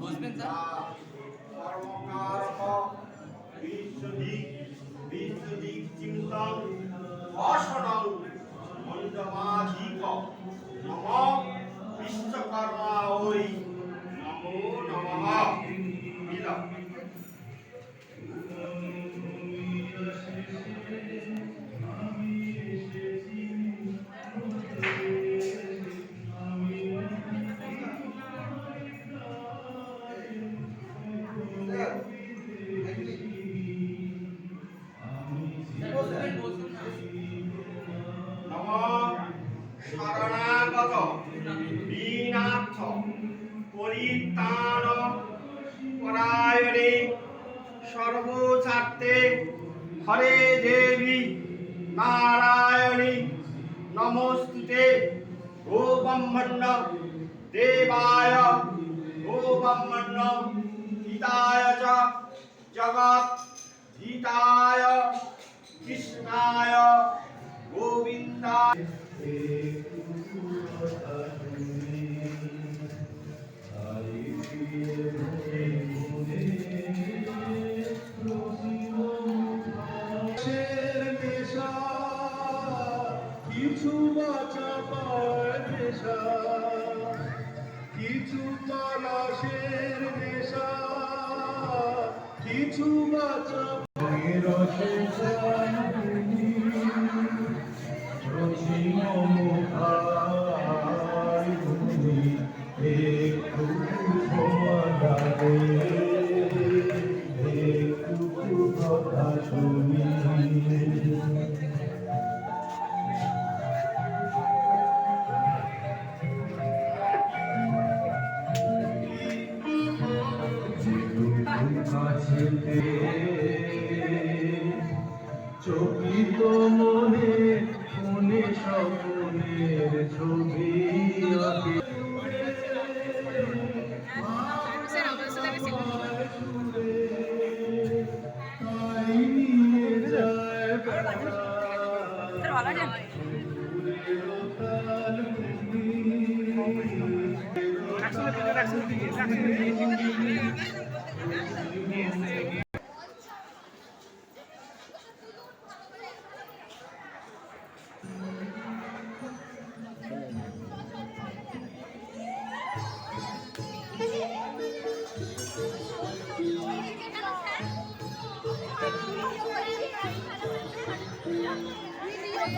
বসবেন স্যার দীনার্থ, পরিত্রাণ পরায়ণে সর্বস্বার্থে হরে দেবী নারায়ণী নমস্তুতে। ও ব্রহ্মণ্য দেবায় ও ব্রহ্মণ্য হিতায় চ, জগৎ হিতায় কৃষ্ণায়, গোবিন্দায়। কিছু বাঁচা পায় নেশা কাছেতে চকিত মনে মনে স্বপ্নের ছবি আঁকে স্যার